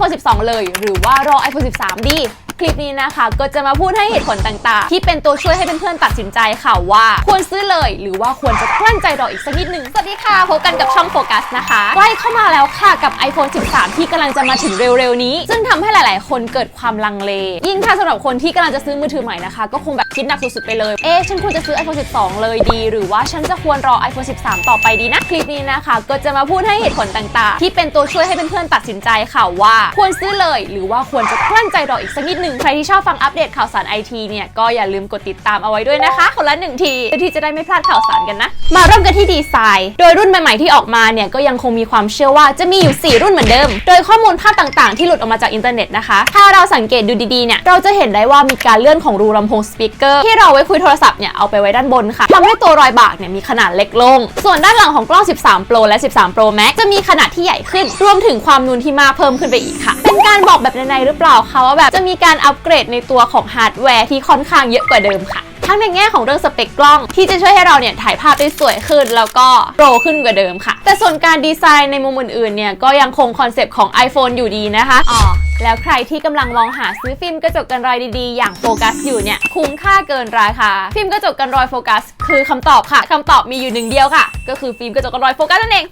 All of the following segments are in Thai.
iPhone 12 เลย หรือว่ารอ iPhone 13 ดี คลิปนี้นะคะ ก็จะมาพูดให้เหตุผลต่างๆ ที่เป็นตัวช่วยให้เพื่อนๆตัดสินใจค่ะว่า ควรซื้อเลยหรือว่าควรจะกลั้นใจรออีกสักนิดหนึ่งสวัสดีค่ะพบกันกับช่องโฟกัสนะคะใกล้เข้ามาแล้วค่ะกับ iPhone 13 ที่กำลังจะมาถึงเร็วๆนี้ ซึ่งทำให้หลายๆ คนเกิดความลังเล ยิ่งถ้าสำหรับคนที่กำลังจะซื้อมือถือใหม่นะคะ ก็คงแบบคิดหนักสุดๆไปเลยเอ๊ะฉันควรจะซื้อ iPhone 12 เลยดี หรือว่าฉันจะควรรอ iPhone 13 ต่อไปดีนะคลิปนี้นะคะ ก็จะมาพูดให้เหตุผลต่างๆ ที่เป็นตัวช่วยให้เพื่อนๆตัดสินใจค่ะว่า ควรซื้อเลย หรือว่าควรจะกลั้นใจรออีกสักนิดหนึ่งใครที่ชอบฟังอัปเดตข่าวสารไอทีเนี่ย ก็อย่าลืมกดติดตามเอาไว้ด้วยนะคะ คนละหนึ่งทีเพื่อที่จะได้ไม่พลาดข่าวสารกันนะ มาเริ่มกันที่ดีไซน์ โดยรุ่นใหม่ๆที่ออกมาเนี่ยก็ยังคงมีความเชื่อว่าจะมีอยู่ 4 รุ่นเหมือนเดิม โดยข้อมูลภาพต่างๆ ที่หลุดออกมาจากอินเทอร์เน็ตนะคะ ถ้าเราสังเกตดูดีๆเนี่ยเราจะเห็นได้ว่ามีการเลื่อนของรูลำโพงสปีกเกอร์ที่เราไว้คุยโทรศัพท์เนี่ยเอาไปไว้ด้านบนค่ะทำให้ตัวรอยบากเนี่ยมีขนาดเล็กลง ส่วนด้านหลังของกล้อง 13 Pro และ 13 Pro Max จะมีขนาดที่ใหญ่ขึ้น รวมถึงความนูนที่มากเพิ่มขึ้นไปอีกค่ะ เป็นการบอกแบบในๆหรือเปล่าคะว่าแบบจะมีการอัปเกรดในตัวของฮาร์ดแวร์ที่ค่อนข้างเยอะกว่าเดิมค่ะ ทั้งในแง่ของเรื่องสเปคกล้อง ที่จะช่วยให้เราเนี่ยถ่ายภาพได้สวยขึ้น แล้วก็โปรขึ้นกว่าเดิมค่ะ แต่ส่วนการดีไซน์ในมุมอื่นๆเนี่ยก็ยังคงคอนเซปต์ของ iPhone อยู่ดีนะคะอ๋อแล้วใครที่กำลังมองหาซื้อฟิล์มกระจกกันรอยดีๆ อย่างโฟกัสอยู่เนี่ย คุ้มค่าเกินราคา ฟิล์มกระจกกันรอยโฟกัส คือคำตอบค่ะคำตอบมีอยู่หนึ่งเดียวค่ะ ก็คือฟิล์มกระจกกันรอยโฟกัสนั่นเอง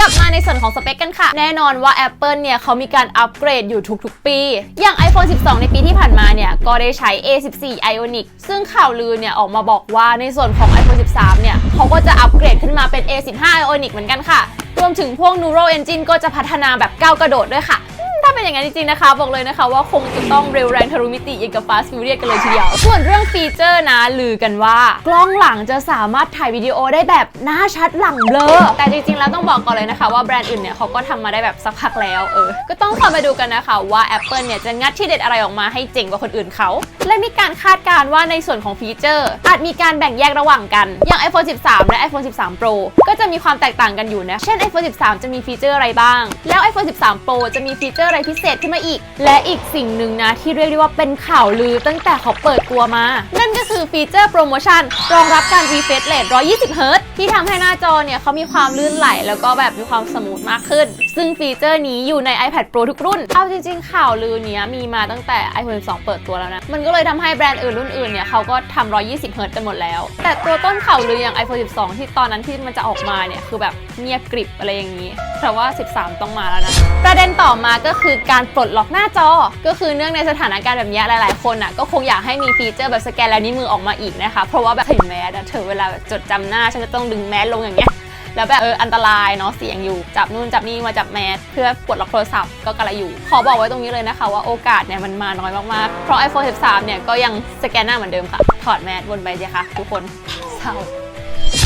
กลับมาในส่วนของสเปคกันค่ะ แน่นอนว่า Apple เนี่ยเขามีการอัปเกรดอยู่ทุกๆ ปี อย่าง iPhone 12 ในปีที่ผ่านมาเนี่ยก็ได้ใช้ A14 Ionic ซึ่งข่าวลือเนี่ยออกมาบอกว่าในส่วนของ iPhone 13 เนี่ยเขาก็จะอัปเกรดขึ้นมาเป็น A15 Ionic เหมือนกันค่ะ รวมถึงพวก Neural Engine ก็จะพัฒนาแบบก้าวกระโดดด้วยค่ะ เป็นอย่างนั้นจริงๆนะคะ บอกเลยนะคะว่าคงจะต้องเร็วแรงทะลุมิติอย่างกับ Fast Furious กันเลยทีเดียว ส่วนเรื่องฟีเจอร์นะลือกันว่า กล้องหลังจะสามารถถ่ายวิดีโอได้แบบหน้าชัดหลังเบลอแต่จริงๆแล้วต้องบอกก่อนเลยนะคะว่าแบรนด์อื่นเนี่ยเขาก็ทำมาได้แบบสักพักแล้วเออ ก็ต้องคอยมาดูกันนะคะว่า Apple เนี่ยจะงัดที่เด็ดอะไรออกมาให้เจ๋งกว่าคนอื่นเขาและมีการคาดการณ์ว่าในส่วนของฟีเจอร์ อาจมีการแบ่งแยกระหว่างกัน อย่าง iPhone 13 และ iPhone 13 Pro ก็จะมีความแตกต่างกันอยู่นะ เช่น iPhone 13 จะมีฟีเจอร์อะไรบ้าง แล้ว iPhone 13 Pro จะมีฟีเจอร์อะไรพิเศษขึ้นมาอีก และอีกสิ่งหนึ่งนะที่เรียกได้ว่าเป็นข่าวลือตั้งแต่เขาเปิดตัวมา นั่นก็คือฟีเจอร์โปรโมชั่นรองรับการรีเฟรชเรท120 Hz ที่ทำให้หน้าจอเนี่ยเขามีความลื่นไหล แล้วก็แบบมีความสมูทมากขึ้น ซึ่งฟีเจอร์นี้อยู่ใน iPad Pro ทุกรุ่น เอาจริงๆ ข่าวลือเนี้ยมีมาตั้งแต่ iPhone 2 เปิดตัวแล้วนะ มันก็เลยทำให้แบรนด์อื่นรุ่นอื่นเนี่ยเขาก็ทำ120 Hz กันหมดแล้ว แต่ตัวต้นข่าวลืออย่าง iPhone 12 ที่ตอนนั้นที่มันจะออกมาเนี่ยคือแบบเงียบกริบอะไรอย่างนี้แต่ว่า 13 ต้องมาแล้วนะ ประเด็นต่อมาก็คือการปลดล็อกหน้าจอ ก็คือเนื่องในสถานการณ์แบบนี้หลาย ๆ คนอะก็คงอยากให้มีฟีเจอร์แบบสแกนลายนิ้วมือออกมาอีกนะคะ เพราะว่าแบบถึงแมสอะเธอเวลาจดจำหน้าฉันจะต้องดึงแมสลงอย่างเงี้ยแล้วแบบเอออันตรายเนาะเสียงอยู่จับนู่นจับนี่มาจับแมสเพื่อปลดล็อกโทรศัพท์ก็กระไรอยู่ ขอบอกไว้ตรงนี้เลยนะคะว่าโอกาสเนี่ยมันมาน้อยมากๆ เพราะ iPhone 13 เนี่ยก็ยังสแกนหน้าเหมือนเดิมค่ะ ถอดแมสบนไปสิคะทุกคนเศร้า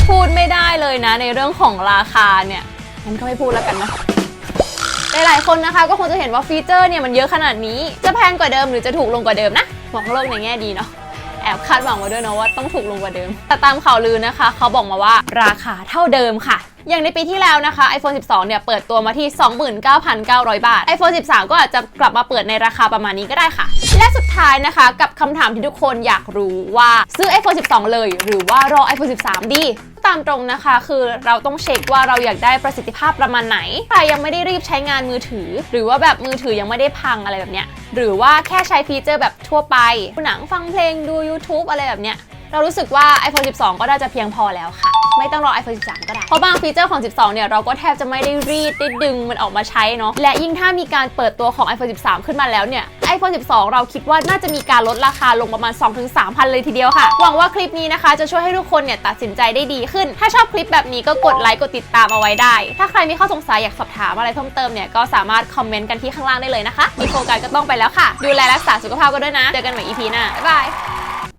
พูดไม่ได้เลยนะในเรื่องของราคาเนี่ยงั้นก็ไม่พูดแล้วกันนะหลายๆคนนะคะก็คงจะเห็นว่าฟีเจอร์เนี่ยมันเยอะขนาดนี้ จะแพงกว่าเดิมหรือจะถูกลงกว่าเดิมนะมองโลกในแง่ดีเนาะ แอบคาดหวังไว้ด้วยเนาะว่าต้องถูกลงกว่าเดิม แต่ตามข่าวลือนะคะ เขาบอกมาว่าราคาเท่าเดิมค่ะ อย่างในปีที่แล้วนะคะ iPhone 12 เนี่ยเปิดตัวมาที่ 29,900 บาท iPhone 13 ก็อาจจะกลับมาเปิดในราคาประมาณนี้ก็ได้ค่ะ และสุดท้ายนะคะ กับคำถามที่ทุกคนอยากรู้ว่าซื้อ iPhone 12 เลย หรือว่ารอ iPhone 13 ดีตามตรงนะคะ คือเราต้องเช็คว่าเราอยากได้ประสิทธิภาพประมาณไหนใครยังไม่ได้รีบใช้งานมือถือ หรือว่าแบบมือถือยังไม่ได้พังอะไรแบบเนี้ย หรือว่าแค่ใช้ฟีเจอร์แบบทั่วไปดูหนังฟังเพลงดู YouTube อะไรแบบเนี้ย เรารู้สึกว่า iPhone 12 ก็น่าจะเพียงพอแล้วค่ะ ไม่ต้องรอ iPhone 13 ก็ได้ เพราะบางฟีเจอร์ของ 12 เนี่ย เราก็แทบจะไม่ได้รีดได้ดึงมันออกมาใช้เนาะ และยิ่งถ้ามีการเปิดตัวของ iPhone 13 ขึ้นมาแล้วเนี่ย iPhone 12 เราคิดว่าน่าจะมีการลดราคาลงประมาณ 2-3,000 เลยทีเดียวค่ะ หวังว่าคลิปนี้นะคะ จะช่วยให้ทุกคนเนี่ยตัดสินใจได้ดีขึ้น ถ้าชอบคลิปแบบนี้ก็กดไลค์กดติดตามเอาไว้ได้ ถ้าใครมีข้อสงสัยอยากสอบถามอะไรเพิ่มเติมเนี่ยก็สามารถคอมเมนต์กันที่ข้างล่างได้เลยนะคะมีโฟกัสก็ต้องไปแล้วค่ะ ดูแลรักษาสุขภาพกันด้วยนะ เจอกันใหม่ EP หน้าบ๊ายบาย